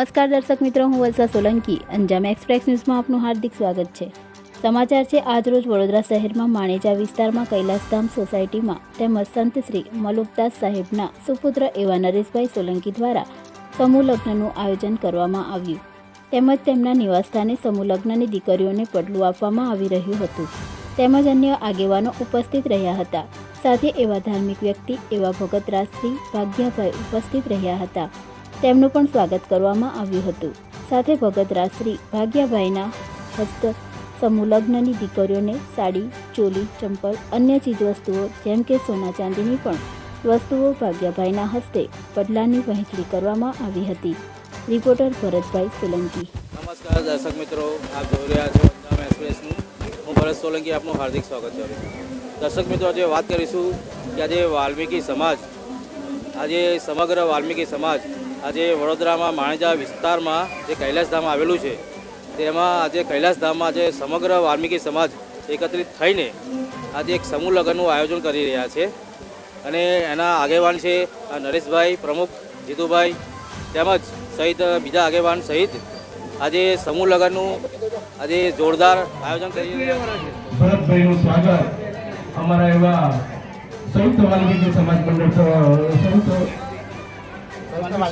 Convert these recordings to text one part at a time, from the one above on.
નમસ્કાર દર્શક મિત્રો, હું વર્ષા સોલંકી. અંજામ એક્સપ્રેસ ન્યૂઝમાં આપનું હાર્દિક સ્વાગત છે. સમાચાર છે, આજરોજ વડોદરા શહેરમાં માણેજા વિસ્તારમાં કૈલાસધામ સોસાયટીમાં તેમજ સંત શ્રી મલુકદાસ સાહેબના સુપુત્ર એવા નરેશભાઈ સોલંકી દ્વારા સમૂહ લગ્નનું આયોજન કરવામાં આવ્યું. તેમજ તેમના નિવાસસ્થાને સમૂહ લગ્નની દીકરીઓને પડલું આપવામાં આવી રહ્યું હતું. તેમજ અન્ય આગેવાનો ઉપસ્થિત રહ્યા હતા. સાથે એવા ધાર્મિક વ્યક્તિ, એવા ભગત રાજશ્રી ભાગ્યાભાઈ ઉપસ્થિત રહ્યા હતા. તેમનું પણ સ્વાગત કરવામાં આવ્યું હતું. સાથે ભગત રાજશ્રી ભાગ્યાભાઈના હસ્ત સમૂહલગ્નની દીકરીઓને સાડી, ચોલી, ચંપલ, અન્ય ચીજવસ્તુઓ જેમ કે સોના ચાંદીની પણ વસ્તુઓ ભાગ્યાભાઈના હસ્તે પડલાની વહેંચણી કરવામાં આવી હતી. રિપોર્ટર ભરતભાઈ સોલંકી. નમસ્કાર દર્શક મિત્રો, આપ જોઈ રહ્યા છો અંજામ એક્સપ્રેસનું. હું ભરત સોલંકી, આપનું હાર્દિક સ્વાગત કરું દર્શક મિત્રો, આજે વાત કરીશું કે આજે વાલ્મીકી સમાજ, આજે સમગ્ર વાલ્મીકી સમાજ આજે વડોદરામાં માણેજા વિસ્તારમાં જે કૈલાસધામ આવેલું છે, તેમાં આજે કૈલાસધામમાં આજે સમગ્ર વાલ્મીકી સમાજ એકત્રિત થઈને આજે એક સમૂહ લગ્નનું આયોજન કરી રહ્યા છે. અને એના આગેવાન છે નરેશભાઈ પ્રમુખ, જીતુભાઈ તેમજ સહિત બીજા આગેવાન સહિત આજે સમૂહ લગ્નનું આજે જોરદાર આયોજન કરી રહ્યા છે. સ્વાગત. અમારા એવા સંયુક્ત વાલ્મીકી સમાજ મંડળ સંયુક્ત સમાજ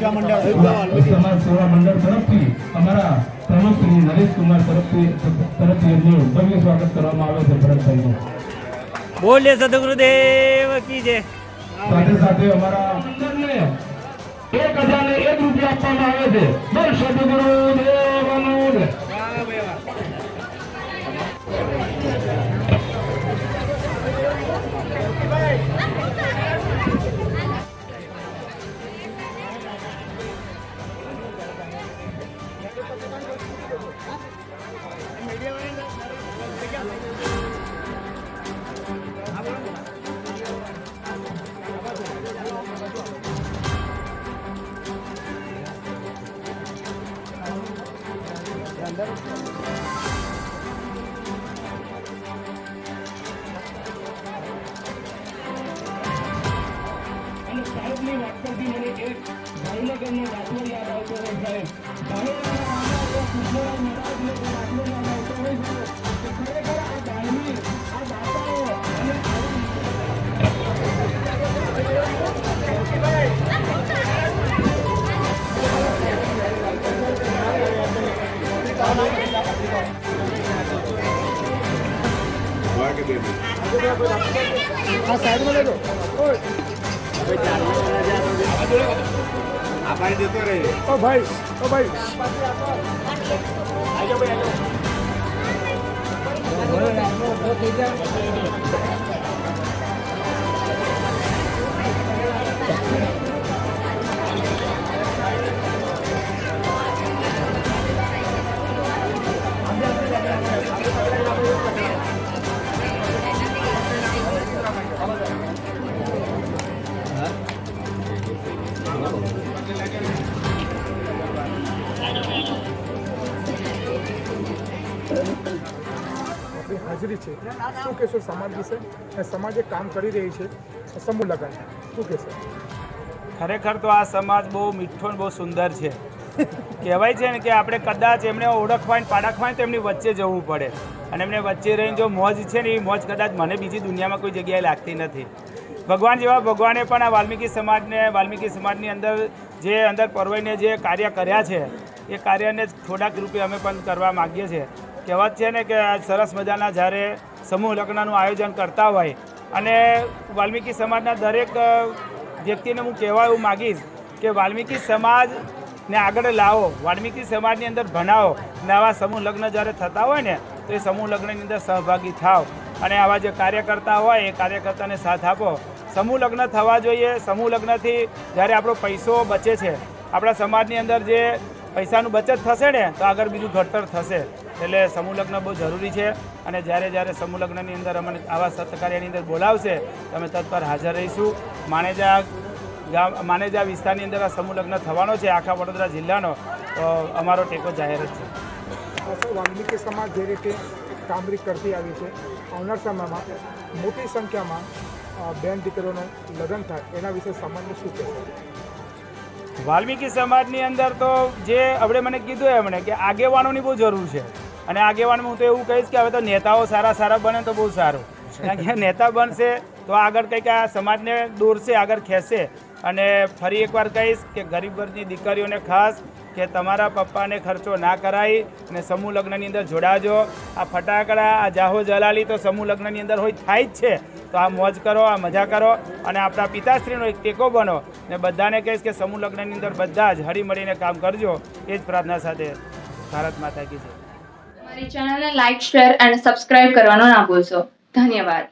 સેવા મંડળ તરફથી અમારા પ્રમુખ શ્રી નરેશ કુમાર તરફથી તરફથી એમનું ભવ્ય સ્વાગત કરવામાં આવે છે ભરતભાઈનું બોલે સદગુરુદેવ કી જય. સાથે સાથે અમારા મંડળને એક હજાર ને એક રૂપિયા આપવામાં આવે છે. બોલ સદગુરુ દેવનું અને સાહેબની વાત કરતી મને એક ભાવનગરનો દાખલો યાદ આવતો સાહેબ ભાવનગરના રાજા એવા કૃષ્ણરાવ મહારાજનો જે દાખલો યાદ આવતો હોય રહે. ઓ ભાઈ ઓ ભાઈ. આજો ભાઈ અને હાજરી છે. શું કહેશો સમાજ વિશે? અને સમાજે કામ કરી રહી છે. સમૂહ લગન શું કહેશો? ખરેખર તો આ સમાજ બહુ મીઠો બહુ સુંદર છે. કહેવાય છે ને કે આપણે કદાચ એમને ઓળખવાય ને પાડખવાય તો એમની વચ્ચે જવું પડે. અને એમને વચ્ચે રહીને જો મોજ છે ને એ મોજ કદાચ મને બીજી દુનિયામાં કોઈ જગ્યાએ લાગતી નથી. ભગવાન જેવા ભગવાને પણ આ વાલ્મીકી સમાજને, વાલ્મીકી સમાજની અંદર જે અંદર પરવાઈને જે કાર્ય કર્યા છે, એ કાર્યને થોડાક રૂપે અમે પણ કરવા માગીએ છીએ. કહેવત છે ને કે સરસ મજાના જ્યારે સમૂહ લગ્નનું આયોજન કરતા હોય અને વાલ્મીકી સમાજના દરેક વ્યક્તિને હું કહેવા એવું માગીશ કે વાલ્મીકી સમાજને આગળ લાવો, વાલ્મીકી સમાજની અંદર ભણાવો અને આવા સમૂહ લગ્ન જ્યારે થતા હોય ને, તો એ સમૂહ લગ્નની અંદર સહભાગી થાવ અને આવા જે કાર્યકર્તા હોય એ કાર્યકર્તાને સાથ આપો. સમૂહ લગ્ન થવા જોઈએ. સમૂહ લગ્નથી જ્યારે આપણો પૈસો બચે છે, આપણા સમાજની અંદર જે પૈસાનું બચત થશે ને, તો આગળ બીજું ઘડતર થશે. એટલે સમૂહ લગ્ન બહુ જરૂરી છે. અને જ્યારે જ્યારે સમૂહ લગ્નની અંદર અમને આવા સત્કાર્યની અંદર બોલાવશે અમે તત્પર હાજર રહીશું. માણેજા ગામ માનેજા વિસ્તારની અંદર આ સમૂહ લગ્ન થવાનો છે, આખા વડોદરા જિલ્લાનો. તો અમારો ટેકો જાહેર જ છે. વાલ્મીકી સમાજ જે રીતે કામગીરી કરતી આવી છે, આવનાર સમયમાં મોટી સંખ્યામાં બેન દીકરીઓનું લગ્ન થાય, એના વિશે સામાન્ય શું કહેવું વાલ્મીકી સમાજની અંદર તો જે આપણે મને કીધું એમણે કે આગેવાનોની બહુ જરૂર છે. અને આગેવાનમાં હું તો એવું કહીશ કે હવે તો નેતાઓ સારા સારા બને તો બહુ સારું. કારણ કે નેતા બનશે તો આગળ કંઈક આ સમાજને દોરશે, આગળ ખેંચશે. અને ફરી એકવાર કહીશ કે ગરીબ વર્ગની દીકરીઓને ખાસ કે તમારા પપ્પાને ખર્ચો ના કરાય અને સમૂહ લગ્નની અંદર જોડાજો. આ ફટાકડા, આ જાહો જલાલી તો સમૂહ લગ્નની અંદર હોય, થાય જ છે. તો આ મોજ કરો, આ મજા કરો અને આપણા પિતાશ્રીનો એક ટેકો બનો ને બધાને કહીશ કે સમૂહ લગ્નની અંદર બધા જ હળી મળીને કામ કરજો. એ જ પ્રાર્થના સાથે ભારત માતા કી છે અમારી ચેનલને લાઇક શેર અને સબસ્ક્રાઇબ કરવાનો ના ભૂલશો. ધન્યવાદ.